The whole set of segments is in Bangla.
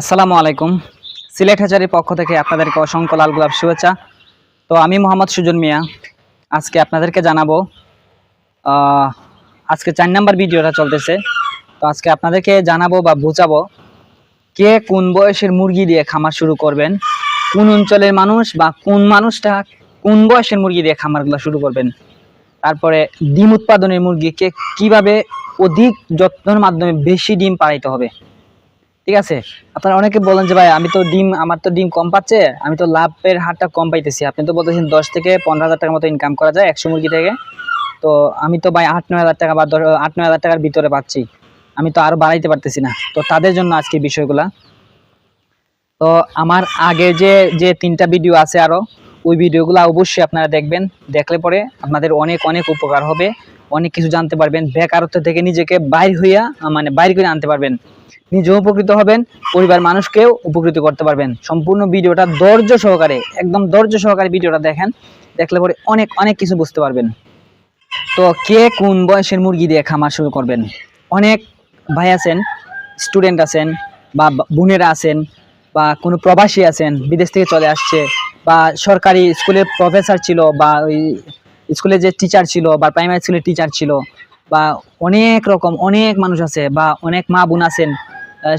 আসসালামু আলাইকুম। সিলেট হাজারির পক্ষ থেকে আপনাদেরকে অসংখ্য লাল গোলাপ শুভেচ্ছা। তো আমি মোহাম্মদ সুজন মিয়া। আজকে আপনাদেরকে জানাব আজকে চার নাম্বার ভিডিওটা চলতেছে। তো আজকে আপনাদেরকে জানাব বা বোঝাবো, কে কোন বয়সের মুরগি দিয়ে খামার শুরু করবেন, কোন অঞ্চলের মানুষ বা কোন মানুষটা কোন বয়সের মুরগি দিয়ে খামারগুলো শুরু করবেন। তারপরে ডিম উৎপাদনের মুরগিকে কীভাবে অধিক যত্নের মাধ্যমে বেশি ডিম পাড়াইতে হবে। ঠিক আছে? আপনারা অনেকে বলেন যে, ভাই, আমি তো ডিম, আমার তো ডিম কম পাচ্ছে, আমি তো লাভের হারটা কম পাইতেছি। আপনি তো বলতেছেন দশ থেকে পনেরো হাজার টাকার মতো ইনকাম করা যায় একশো মুরগি থেকে। তো আমি তো, ভাই, আট, নয় হাজার টাকা বা আট, নয় হাজার টাকার ভিতরে পাচ্ছি। আমি তো আরও বাড়াইতে পারতেছি না। তো তাদের জন্য আজকে বিষয়গুলা। তো আমার আগে যে যে তিনটা ভিডিও আছে আরও, ওই ভিডিওগুলো অবশ্যই আপনারা দেখবেন। দেখলে পরে আপনাদের অনেক অনেক উপকার হবে। অনেক কিছু জানতে পারবেন। বেকারত্ব থেকে নিজেকে বাইর হইয়া মানে বাইর করে আনতে পারবেন। নিজেও উপকৃত হবেন, পরিবার মানুষকেও উপকৃত করতে পারবেন। সম্পূর্ণ ভিডিওটা ধৈর্য সহকারে, একদম ধৈর্য সহকারে ভিডিওটা দেখেন, দেখলে পরে অনেক অনেক কিছু বুঝতে পারবেন। তো কে কোন বয়সের মুরগি দিয়ে খামার শুরু করবেন? অনেক ভাই আছেন, স্টুডেন্ট আছেন, বা বোনেরা আছেন, বা কোনো প্রবাসী আছেন, বিদেশ থেকে চলে আসছে, বা সরকারি স্কুলের প্রফেসর ছিল, বা ওই স্কুলে যে টিচার ছিল, বা প্রাইমারি স্কুলের টিচার ছিল, বা অনেক রকম, অনেক মানুষ আছে, বা অনেক মা বোন আছেন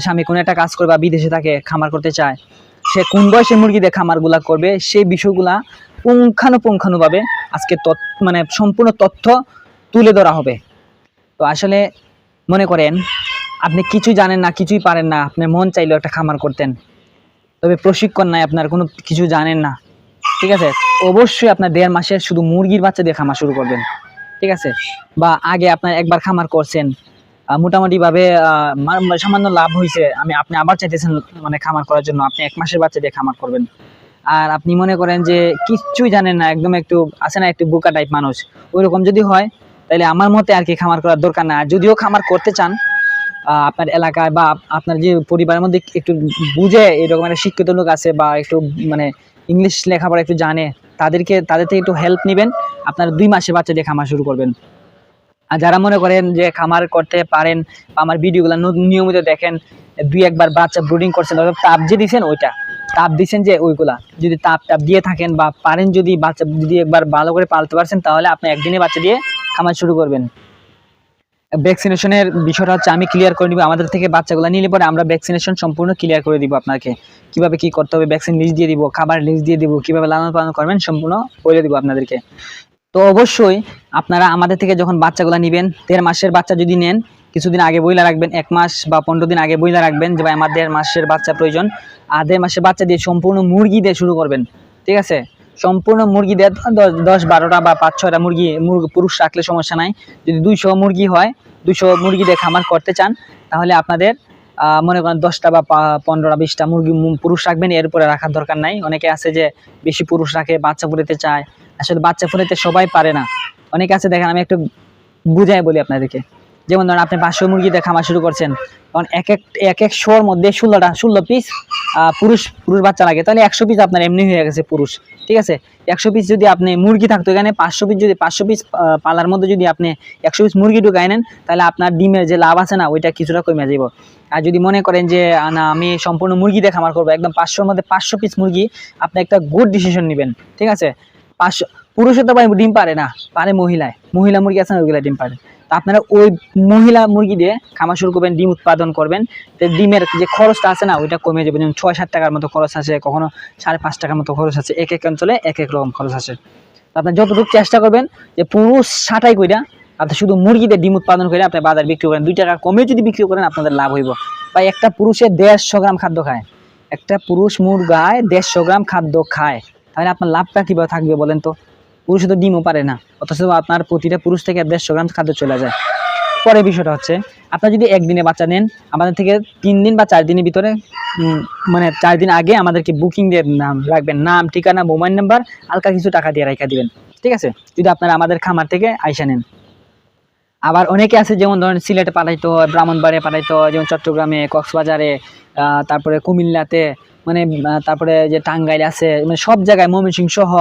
স্বামী কোনো একটা কাজ করে বা বিদেশে থাকে খামার করতে চায়, সে কোন বয়সে মুরগি দিয়ে খামারগুলা করবে, সেই বিষয়গুলা পুঙ্খানুপুঙ্খানুভাবে আজকে মানে সম্পূর্ণ তথ্য তুলে ধরা হবে। তো আসলে মনে করেন, আপনি কিছুই জানেন না, কিছুই পারেন না আপনার মন চাইলেও একটা খামার করতেন। তবে প্রশিক্ষণ নাই, আপনার কোনো কিছু জানেন না। ঠিক আছে? অবশ্যই আপনার দেড় মাসের শুধু মুরগির বাচ্চা দিয়ে খামার শুরু করবেন। ঠিক আছে? বা আগে আপনার একবার খামার করছেন মোটামুটিভাবে আহ, মা- সামান্য লাভ হয়েছে আমি আপনি আবার চাইতেছেন মানে খামার করার জন্য। আপনি এক মাসের বাচ্চা দিয়ে খামার করবেন। আর আপনি মনে করেন যে কিচ্ছুই জানেন না একদম একটু আছে না একটু বোকা টাইপ মানুষ। ওইরকম যদি হয় তাহলে আমার মতে আর কি খামার করার দরকার না যদিও খামার করতে চান আপনার এলাকায় বা আপনার যে পরিবারের মধ্যে একটু বুঝে এরকম একটা শিক্ষিত লোক আছে বা একটু মানে ইংলিশ লেখাপড়া একটু জানে তাদেরকে তাদের থেকে একটু হেল্প নেবেন। আপনার দুই মাসে বাচ্চা দিয়ে খামার শুরু করবেন। আর যারা মনে করেন যে খামার করতে পারেন আমার ভিডিওগুলো নিয়মিত দেখেন, দুই একবার বাচ্চা ব্রুডিং করছেন অর্থাৎ তাপ যে দিচ্ছেন ওইটা। তাপ দিচ্ছেন যে ওইগুলা। যদি তাপ টাপ দিয়ে থাকেন বা পারেন যদি বাচ্চা যদি একবার ভালো করে পালতে পারছেন, তাহলে আপনি একদিনে বাচ্চা দিয়ে খামার শুরু করবেন। ভ্যাকসিনেশনের বিষয়টা হচ্ছে, আমি ক্লিয়ার করে নিব, আমাদের থেকে বাচ্চাগুলো নিলে পরে আমরা ভ্যাকসিনেশন সম্পূর্ণ ক্লিয়ার করে দিব আপনাকে। কীভাবে কি করতে হবে ভ্যাকসিন লিস্ট দিয়ে দিব, খাবার লিস্ট দিয়ে দিব, কীভাবে লালন পালন করবেন, সম্পূর্ণ বলে দিব আপনাদেরকে। তো অবশ্যই আপনারা আমাদের থেকে যখন বাচ্চাগুলো নেবেন, দেড় মাসের বাচ্চা যদি নেন, কিছুদিন আগে বইলা রাখবেন, এক মাস বা পনেরো দিন আগে বইলা রাখবেন যে, ভাই, আমার দেড় মাসের বাচ্চা প্রয়োজন। আর দেড় মাসের বাচ্চা দিয়ে সম্পূর্ণ মুরগি দিয়ে শুরু করবেন, ঠিক আছে? সম্পূর্ণ মুরগি দিয়ে দশ- বারোটা বা পাঁচ, ছয়টা মুরগি পুরুষ রাখলে সমস্যা নাই। যদি দুইশো মুরগি হয়, দুইশো মুরগি দিয়ে খামার করতে চান, তাহলে আপনাদের মনে করেন দশটা বা পনেরোটা, বিশটা মুরগি, পুরুষ রাখবেন এরপরে রাখার দরকার নাই। অনেকে আছে যে, বেশি পুরুষ রাখে, বাচ্চা ফুটাতে চায় আসলে বাচ্চা ফুটাতে সবাই পারে না। অনেকে আছে, দেখেন, আমি একটু বুঝাই বলি আপনাদেরকে। যেমন ধরেন, আপনি পাঁচশো মুরগি দিয়ে খামার শুরু করছেন, তখন এক এক এক এক শোর মধ্যে ষোলোটা, ষোলো পিস পুরুষ পুরুষ বাচ্চা লাগে। তাহলে একশো পিস আপনার এমনি হয়ে গেছে পুরুষ, ঠিক আছে? একশো পিস যদি আপনি মুরগি থাকতো এখানে, পাঁচশো পিস যদি, পাঁচশো পিস পালার মধ্যে যদি আপনি একশো পিস মুরগি ঢুকাই নেন, তাহলে আপনার ডিমের যে লাভ আছে না, ওইটা কিছুটা কমে যাব আর যদি মনে করেন যে না, আমি সম্পূর্ণ মুরগি দিয়ে খামার করব একদম পাঁচশোর মধ্যে পাঁচশো পিস মুরগি, আপনি একটা গুড ডিসিশন নেবেন, ঠিক আছে? পাঁচশো পুরুষে তো ভাই ডিম পারে না, পারে মহিলায়। মহিলা মুরগি আছে না, ওইগুলা ডিম পারে আপনারা ওই মহিলা মুরগি দিয়ে খামার শুরু করবেন, ডিম উৎপাদন করবেন। তো ডিমের যে খরচটা আছে না, ওইটা কমে যাবে। যেমন ছয় সাত টাকার মতো খরচ আছে, কখনো সাড়ে পাঁচ টাকার মতো খরচ আছে। এক এক অঞ্চলে এক এক রকম খরচ আছে। আপনার যতটুকু চেষ্টা করবেন যে পুরুষ সাটাই কইরা আপনি শুধু মুরগিতে ডিম উৎপাদন করে আপনি বাজার বিক্রি করেন। দুই টাকা কমে যদি বিক্রি করেন, আপনাদের লাভ হইব। বা একটা পুরুষের দেড়শো গ্রাম খাদ্য খায়। একটা পুরুষ মুরগায় দেড়শো গ্রাম খাদ্য খায়। তাহলে আপনার লাভটা কীভাবে থাকবে বলেন তো? পুরুষে তো ডিমও পারে না, অথচ আপনার প্রতিটা পুরুষ থেকে দেড়শো গ্রাম খাদ্য চলে যায়। পরের বিষয়টা হচ্ছে, আপনার যদি একদিনে বাচ্চা নেন, আমাদের থেকে তিন দিন বা চার দিনের ভিতরে মানে চার দিন আগে আমাদেরকে বুকিং দিয়ে নাম রাখবেন। নাম, ঠিকানা, মোবাইল নাম্বার, হালকা কিছু টাকা দিয়ে রাখা দিবেন। ঠিক আছে? যদি আপনারা আমাদের খামার থেকে আইসা নেন। আবার অনেকে আছে, যেমন ধরেন সিলেটে পাঠাইতো ব্রাহ্মণবাড়িয়া পাঠাইতো যেমন চট্টগ্রামে, কক্সবাজারে তারপরে কুমিল্লাতে মানে তারপরে যে টাঙ্গাইল আছে মানে সব জায়গায় ময়মনসিংহ সহ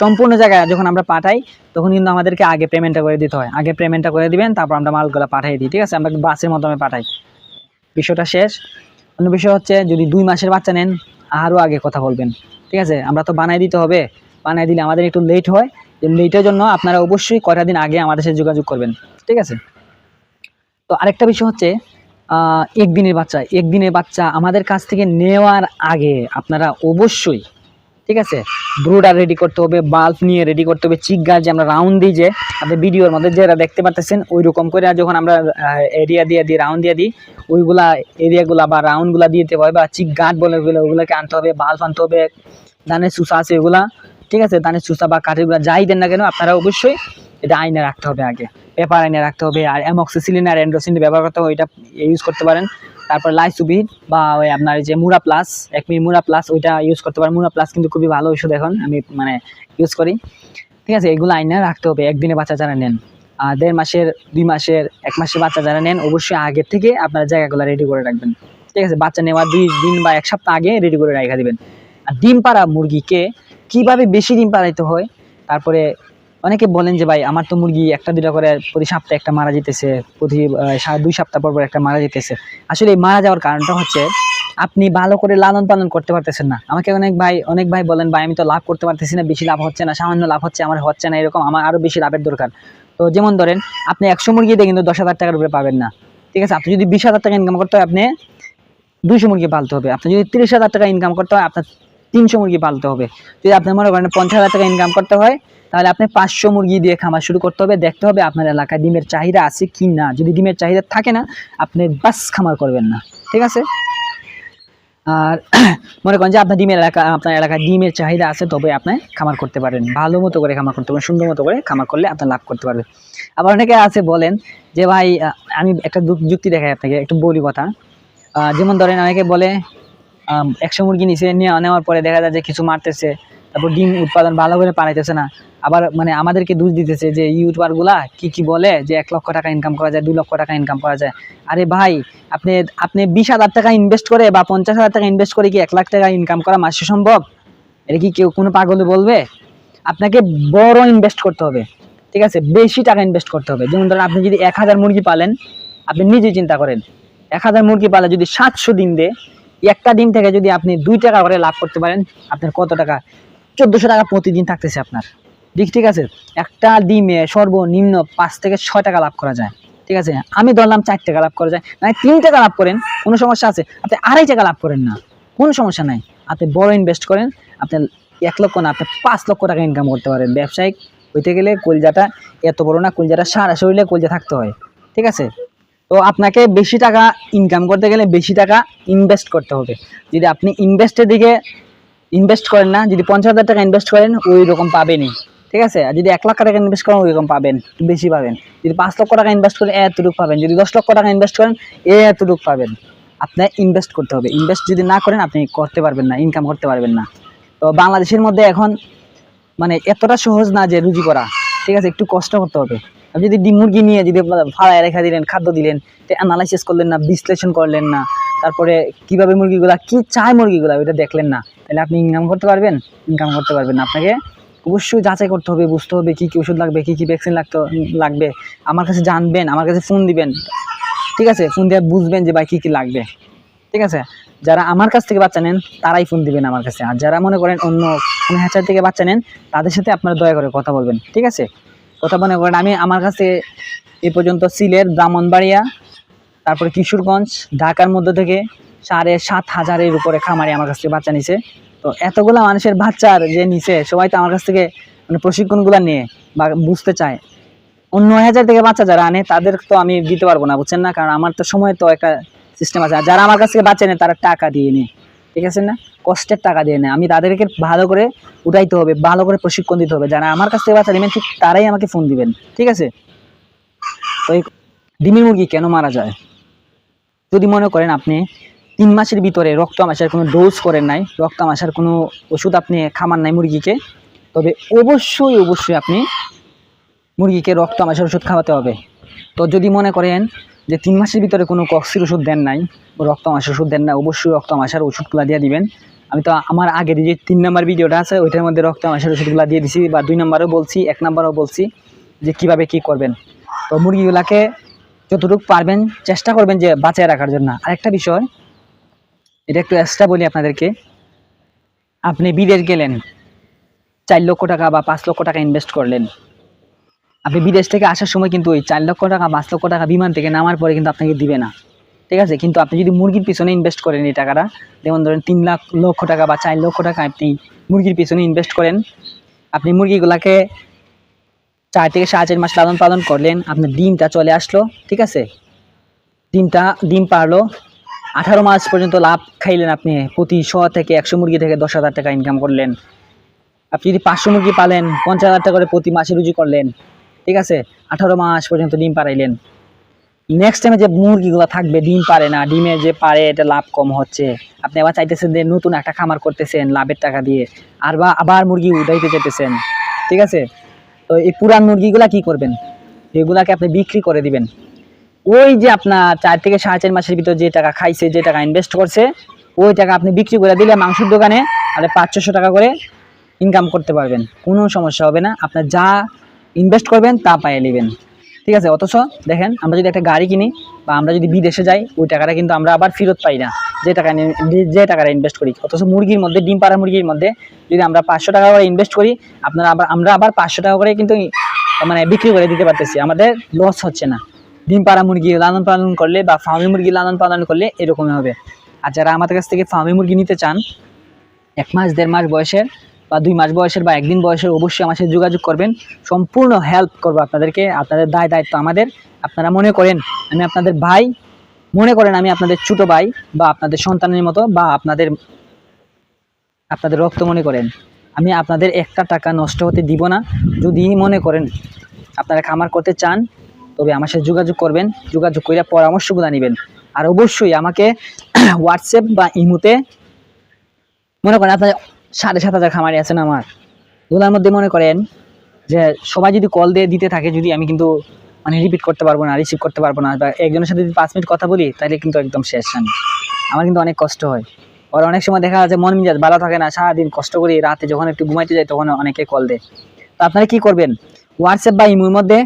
সম্পূর্ণ জায়গায় যখন আমরা পাঠাই, তখন কিন্তু আমাদেরকে আগে পেমেন্টটা করে দিতে হয়। আগে পেমেন্টটা করে দিবেন, তারপর আমরা মালগুলো পাঠিয়ে দিই, ঠিক আছে? আমরা বাসের মাধ্যমে পাঠাই। বিষয়টা শেষ। অন্য বিষয় হচ্ছে, যদি দুই মাসের বাচ্চা নেন, আরও আগে কথা বলবেন, ঠিক আছে? আমরা তো বানাই দিতে হবে। বানাই দিলে আমাদের একটু লেট হয়। লেটের জন্য আপনারা অবশ্যই কয়টা দিন আগে আমাদের সাথে যোগাযোগ করবেন, ঠিক আছে? তো আরেকটা বিষয় হচ্ছে একদিনের বাচ্চা একদিনের বাচ্চা আমাদের কাছ থেকে নেওয়ার আগে আপনারা অবশ্যই, ঠিক আছে, ব্রুডার রেডি করতে হবে বাল্ব নিয়ে রেডি করতে হবে চিক গাছ যে আমরা রাউন্ড দিই যে আপনাদের ভিডিওর মধ্যে যেটা দেখতে পারতেছেন ওই রকম করে যখন আমরা এরিয়া দিয়ে দিই রাউন্ড দিয়ে দিই, ওইগুলা এরিয়াগুলা বা রাউন্ডগুলা দিতে হবে বা চিক গাছ বলে ওগুলো ওগুলোকে আনতে হবে বাল্ব আনতে হবে ধানের চুষা আছে ওগুলা ঠিক আছে ধানের চুষা বা কাঠেরগুলা যাই দেন না কেন, আপনারা অবশ্যই এটা আইনে রাখতে হবে আগে। পেপার আইনে রাখতে হবে, আর অ্যামক্সিসিলিন আর অ্যান্ড্রোসিন ব্যবহার করতে হবে, ওইটা ইউজ করতে পারেন। তারপর লাইসুবিট বা ওই আপনার যে মুরা প্লাস এক মিনিট মুরা প্লাস ওইটা ইউজ করতে পারেন। মুরা প্লাস কিন্তু খুবই ভালো ওষুধ এখন, আমি মানে ইউজ করি। ঠিক আছে, এগুলো আইনে রাখতে হবে, একদিনে বাচ্চা যারা নেন। আর দেড় মাসের, দুই মাসের, এক মাসের বাচ্চা যারা নেন, অবশ্যই আগে থেকে আপনারা জায়গাগুলো রেডি করে রাখবেন। ঠিক আছে, বাচ্চা নেওয়ার দুই দিন বা এক সপ্তাহ আগে রেডি করে রেখে দেবেন। আর ডিম পাড়া মুরগিকে কীভাবে বেশি ডিম পাড়াইতে হয়, তারপরে অনেকে বলেন যে, ভাই, আমার তো মুরগি একটা দুটা করে প্রতি সপ্তাহে একটা মারা যেতেছে, প্রতি দুই সপ্তাহ পর পর একটা মারা যেতেছে। আসলে এই মারা যাওয়ার কারণটা হচ্ছে, আপনি ভালো করে লালন পালন করতে পারতেছেন না। আমাকে অনেক ভাই অনেক ভাই বলেন, ভাই, আমি তো লাভ করতে পারতেছি না, বেশি লাভ হচ্ছে না, সামান্য লাভ হচ্ছে, আমার হচ্ছে না, এরকম আমার আরও বেশি লাভের দরকার। তো যেমন ধরেন, আপনি একশো মুরগি দিয়ে কিন্তু দশ হাজার টাকার উপরে পাবেন না। ঠিক আছে, আপনি যদি বিশ হাজার টাকা ইনকাম করতে হয়, আপনি দুইশো মুরগি পালতে হবে। আপনি যদি তিরিশ হাজার টাকা ইনকাম করতে হয়, আপনার তিনশো মুরগি পালতে হবে। যদি আপনি মনে করেন পঞ্চাশ হাজার টাকা ইনকাম করতে হয় তাহলে আপনি পাঁচশো মুরগি দিয়ে খামার শুরু করতে হবে, দেখতে হবে আপনার এলাকায় ডিমের চাহিদা আছে কি না। যদি ডিমের চাহিদা থাকে না, আপনি বাস খামার করবেন না, ঠিক আছে? আর মনে করেন যে আপনার ডিমের এলাকা, আপনার এলাকায় ডিমের চাহিদা আছে, তবে আপনি খামার করতে পারেন। ভালো মতো করে খামার করতে পারেন, সুন্দর মতো করে খামার করলে আপনি লাভ করতে পারবেন আবার অনেকে আছে বলেন যে, ভাই আমি একটা যুক- যুক্তি দেখাই আপনাকে, একটু বলি কথা। যেমন ধরেন অনেকে বলে একশো মুরগি নিচে নিয়ে নেওয়ার পরে দেখা যায় যে কিছু মারতেছে। তারপর ডিম উৎপাদন ভালো করে পাঠাইতেছে না। আবার মানে আমাদেরকে দোষ দিতেছে যে ইউটিউবারগুলা কি কি বলে যে, এক লক্ষ টাকা ইনকাম করা যায়, দুই লক্ষ টাকা ইনকাম করা যায়। আরে ভাই, আপনি আপনি বিশ হাজার টাকা ইনভেস্ট করে বা পঞ্চাশ হাজার টাকা ইনভেস্ট করে কি এক লাখ টাকা ইনকাম করা মাসে সম্ভব? এটা কি কেউ কোনো পাগলে বলবে? আপনাকে বড় ইনভেস্ট করতে হবে, ঠিক আছে? বেশি টাকা ইনভেস্ট করতে হবে। যেমন ধরেন আপনি যদি এক হাজার মুরগি পালেন, আপনি নিজে চিন্তা করেন, এক হাজার মুরগি পালে যদি সাতশো দিন দেয়, একটা ডিম থেকে যদি আপনি দুই টাকা করে লাভ করতে পারেন, আপনার কত টাকা? চোদ্দোশো টাকা প্রতিদিন থাকতেছে আপনার। ঠিক ঠিক আছে? একটা ডিমে সর্বনিম্ন পাঁচ থেকে ছয় টাকা লাভ করা যায়। ঠিক আছে? আমি ধরলাম চার টাকা লাভ করা যায়। না তিন টাকা লাভ করেন, কোনো সমস্যা আছে? আপনি আড়াই টাকা লাভ করেন না। কোনো সমস্যা নাই। আপনি বড় ইনভেস্ট করেন, আপনি এক লক্ষ না, আপনি পাঁচ লক্ষ টাকা ইনকাম করতে পারেন। ব্যবসায়িক হইতে গেলে কলজাটা এত বড় না, কলজাটা সারা শরীরে কলজা থাকতে হয়। ঠিক আছে? তো আপনাকে বেশি টাকা ইনকাম করতে গেলে বেশি টাকা ইনভেস্ট করতে হবে। যদি আপনি ইনভেস্টের দিকে ইনভেস্ট করেন না, যদি পঞ্চাশ হাজার টাকা ইনভেস্ট করেন, ওই রকম পাবেনই, ঠিক আছে? আর যদি এক লাখ টাকা ইনভেস্ট করেন, ওই রকম পাবেন, বেশি পাবেন। যদি পাঁচ লক্ষ টাকা ইনভেস্ট করেন, এতটুকু পাবেন। যদি দশ লক্ষ টাকা ইনভেস্ট করেন এ এতটুকু পাবেন। আপনার ইনভেস্ট করতে হবে। ইনভেস্ট যদি না করেন, আপনি করতে পারবেন না ইনকাম করতে পারবেন না। তো বাংলাদেশের মধ্যে এখন মানে এতটা সহজ না যে রুজি করা, ঠিক আছে? একটু কষ্ট করতে হবে। যদি ডিম মুরগি নিয়ে যদি ফাড়ায় রেখা দিলেন, খাদ্য দিলেন অ্যানালাইসিস করলেন না, বিশ্লেষণ করলেন না তারপরে কীভাবে মুরগিগুলা, কি চায় মুরগিগুলা, ওইটা দেখলেন না। তাহলে আপনি ইনকাম করতে পারবেন? ইনকাম করতে পারবেন আপনাকে অবশ্যই যাচাই করতে হবে, বুঝতে হবে কী কী ওষুধ লাগবে, কী কী ভ্যাকসিন লাগতে, লাগবে। আমার কাছে জানবেন, আমার কাছে ফোন দিবেন। ঠিক আছে? ফোন দিয়ে বুঝবেন যে ভাই কী কী লাগবে। ঠিক আছে? যারা আমার কাছ থেকে বাচ্চা নেন, তারাই ফোন দিবেন আমার কাছে। আর যারা মনে করেন অন্য কোনো হ্যাচার থেকে বাচ্চা নেন, তাদের সাথে আপনারা দয়া করে কথা বলবেন। ঠিক আছে? কথা মনে করেন, আমি আমার কাছে এ পর্যন্ত সিলেট, ব্রাহ্মণবাড়িয়া তারপরে কিশোরগঞ্জ, ঢাকার মধ্যে থেকে সাড়ে সাত হাজারের উপরে খামারি আমার কাছ থেকে বাচ্চা নিছে। তো এতগুলা মানুষের বাচ্চার যে নিছে, সবাই তো আমার কাছ থেকে মানে প্রশিক্ষণগুলো নিয়ে বা বুঝতে চায়। অন্য হাজার থেকে বাচ্চা যারা আনে, তাদের তো আমি দিতে পারব না, বুঝছেন না? কারণ আমার তো সময় তো একটা সিস্টেম আছে। যারা আমার কাছ থেকে বাচ্চা নেয়, তারা টাকা দিয়ে নেয়। ঠিক আছে না? কষ্টের টাকা দিয়ে নেয়। আমি তাদেরকে ভালো করে উঠাইতে হবে, ভালো করে প্রশিক্ষণ দিতে হবে। যারা আমার কাছ থেকে বাচ্চা নেবেন, ঠিক তারাই আমাকে ফোন দিবেন। ঠিক আছে? তো ডিমের মুরগি কেন মারা যায়? যদি মনে করেন আপনি তিন মাসের ভিতরে রক্ত আমাশার কোনো ডোজ করেন নাই, রক্ত আমাশার কোনো ওষুধ আপনি খামান নাই মুরগিকে, তবে অবশ্যই অবশ্যই আপনি মুরগিকে রক্ত আমাশার ওষুধ খাওয়াতে হবে। তো যদি মনে করেন যে তিন মাসের ভিতরে কোনো কক্সির ওষুধ দেন নাই, রক্ত আমাশার ওষুধ দেন না অবশ্যই রক্ত আমাশার ওষুধগুলো দিয়ে দিবেন। আমি তো আমার আগের যে তিন নম্বর ভিডিওটা আছে, ওইটার মধ্যে রক্ত আমাশার ওষুধগুলো দিয়ে দিছি, বা দুই নম্বরও বলছি, এক নম্বরও বলছি যে কীভাবে কি করবেন। তো মুরগিগুলাকে যতটুকু পারবেন, চেষ্টা করবেন যে বাঁচিয়ে রাখার জন্য। আরেকটা বিষয়, এটা একটু এক্সট্রা বলি আপনাদেরকে। আপনি বিদেশ গেলেন, চার লক্ষ টাকা বা পাঁচ লক্ষ টাকা ইনভেস্ট করলেন। আপনি বিদেশ থেকে আসার সময় কিন্তু ওই চার লক্ষ টাকা, পাঁচ লক্ষ টাকা বিমান থেকে নামার পরে কিন্তু আপনাকে দিবে না। ঠিক আছে? কিন্তু আপনি যদি মুরগির পিছনে ইনভেস্ট করেন এই টাকাটা, যেমন ধরেন তিন লাখ লক্ষ টাকা বা চার লক্ষ টাকা আপনি মুরগির পিছনে ইনভেস্ট করেন, আপনি মুরগিগুলাকে চার থেকে সাড়ে চার মাস লালন পালন করলেন, আপনার ডিমটা চলে আসলো, ঠিক আছে? ডিমটা, ডিম পারল আঠারো মাস পর্যন্ত লাভ খাইলেন আপনি, প্রতি শ থেকে একশো মুরগি থেকে দশ হাজার টাকা ইনকাম করলেন। আপনি যদি পাঁচশো মুরগি পালেন, পঞ্চাশ হাজার টাকা করে প্রতি মাসে রুজি করলেন, ঠিক আছে? আঠারো মাস পর্যন্ত ডিম পারাইলেন নেক্সট টাইমে যে মুরগিগুলো থাকবে, ডিম পারে না, ডিমে যে পারে এটা লাভ কম হচ্ছে। আপনি আবার চাইতেছেন যে নতুন একটা খামার করতেছেন, লাভের টাকা দিয়ে। আর বা আবার মুরগি উঠাইতে যেতেছেন ঠিক আছে? এই পুরান মুরগিগুলা কি করবেন? এগুলাকে আপনি বিক্রি করে দিবেন। ওই যে আপনার চার থেকে সাড়ে চার মাসের ভিতর যে টাকা খাইছে, যে টাকা ইনভেস্ট করছে, ওই টাকা আপনি বিক্রি করে দিলে মাংসের দোকানে আপনি পাঁচশোশো টাকা করে ইনকাম করতে পারবেন। কোনো সমস্যা হবে না। আপনার যা ইনভেস্ট করবেন, তা পাইয়ে নেবেন। ঠিক আছে? অথচ দেখেন, আমরা যদি একটা গাড়ি কিনি বা আমরা যদি বিদেশে যাই, ওই টাকাটা কিন্তু আমরা আবার ফেরত পাই না। যে টাকা যে টাকাটা ইনভেস্ট করি, অথচ মুরগির মধ্যে, ডিম পাড়া মুরগির মধ্যে যদি আমরা পাঁচশো টাকা করে ইনভেস্ট করি, আপনারা আবার আমরা আবার পাঁচশো টাকা করে কিন্তু মানে বিক্রি করে দিতে পারতেছি। আমাদের লস হচ্ছে না। ডিম পাড়া মুরগি লালন পালন করলে বা ফার্মি মুরগি লালন পালন করলে এরকমই হবে। আর যারা আমাদের কাছ থেকে ফার্মি মুরগি নিতে চান, এক মাস, দেড় মাস বয়সের বা দুই মাস বয়সের বা একদিন বয়সের অবশ্যই আমার সাথে যোগাযোগ করবেন। সম্পূর্ণ হেল্প করব আপনাদেরকে। আপনাদের দায় দায়িত্ব আমাদের। আপনারা মনে করেন, আমি আপনাদের ভাই মনে করেন আমি আপনাদের ছোট ভাই বা আপনাদের সন্তানের মতো বা আপনাদের আপনাদের রক্ত মনে করেন, আমি আপনাদের একটা টাকা নষ্ট হতে দিব না। যদি মনে করেন আপনারা খামার করতে চান, তবে আমার সাথে যোগাযোগ করবেন, যোগাযোগ করে পরামর্শগুলো নেবেন। আর অবশ্যই আমাকে হোয়াটসঅ্যাপ বা ইমুতে মনে করেন আপনার সাড়ে সাত হাজার খামারি আছেন আমার। ওগুলোর মধ্যে মনে করেন যে সবাই যদি কল দিয়ে দিতে থাকে, যদি আমি কিন্তু মানে রিপিট করতে পারব না রিসিভ করতে পারব না, বা একজনের সাথে যদি পাঁচ মিনিট কথা বলি, তাহলে কিন্তু একদম শেষ আমি আমার কিন্তু অনেক কষ্ট হয়। আর অনেক সময় দেখা যাচ্ছে মন মিজাজ ভালো থাকে না, সারাদিন কষ্ট করি, রাতে যখন একটু ঘুমাইতে যাই, তখন অনেকে কল দেয়। তো আপনারা কী করবেন? হোয়াটসঅ্যাপ বা ইমোর মধ্যে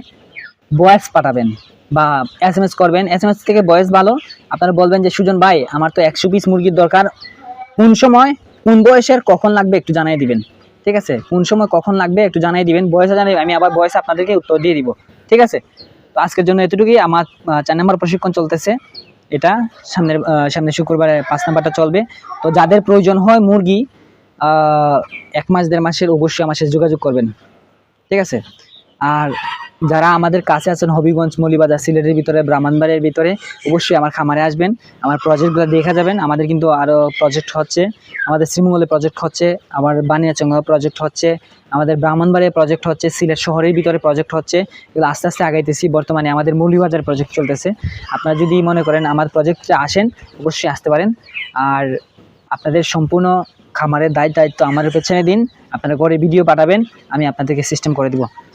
ভয়েস পাঠাবেন, বা এস এম এস করবেন। এস এম এস থেকে ভয়েস ভালো। আপনারা বলবেন যে, সুজন ভাই, আমার তো একশো পিস মুরগির দরকার। কোন সময়, কোন বয়সের, কখন লাগবে একটু জানাই দিবেন। ঠিক আছে? কোন সময়, কখন লাগবে একটু জানাই দিবেন। বয়সে জানাই, আমি আবার বয়সে আপনাদেরকে উত্তর দিয়ে দিব। ঠিক আছে? আজকের জন্য এতটুকুই। আমার চার নাম্বার প্রশিক্ষণ চলতেছে। এটা সামনের সামনের শুক্রবারে পাঁচ নাম্বারটা চলবে। তো যাদের প্রয়োজন হয় মুরগি এক মাস, দেড় মাসের অবশ্যই আমার সাথে যোগাযোগ করবেন। ঠিক আছে? আর যারা আমাদের কাছে আছেন হবিগঞ্জ, মলিবাজার, সিলেটের ভিতরে ব্রাহ্মণবাড়ির ভিতরে, অবশ্যই আমার খামারে আসবেন। আমার প্রজেক্টগুলো দেখা যাবেন। আমাদের কিন্তু আরও প্রজেক্ট হচ্ছে। আমাদের শ্রীমঙ্গলে প্রজেক্ট হচ্ছে আমার বানিয়াচঙ্গ প্রজেক্ট হচ্ছে, আমাদের ব্রাহ্মণবাড়ির প্রজেক্ট হচ্ছে, সিলেট শহরের ভিতরে প্রজেক্ট হচ্ছে। এগুলো আস্তে আস্তে আগাইতেছি। বর্তমানে আমাদের মৌলিবাজার প্রজেক্ট চলতেছে। আপনারা যদি মনে করেন আমার প্রজেক্টে আসেন, অবশ্যই আসতে পারেন। আর আপনাদের সম্পূর্ণ খামারের দায়িত্ব দায়িত্ব আমার পেছনে দিন। আপনারা করে ভিডিও পাঠাবেন, আমি আপনাদেরকে সিস্টেম করে দিব।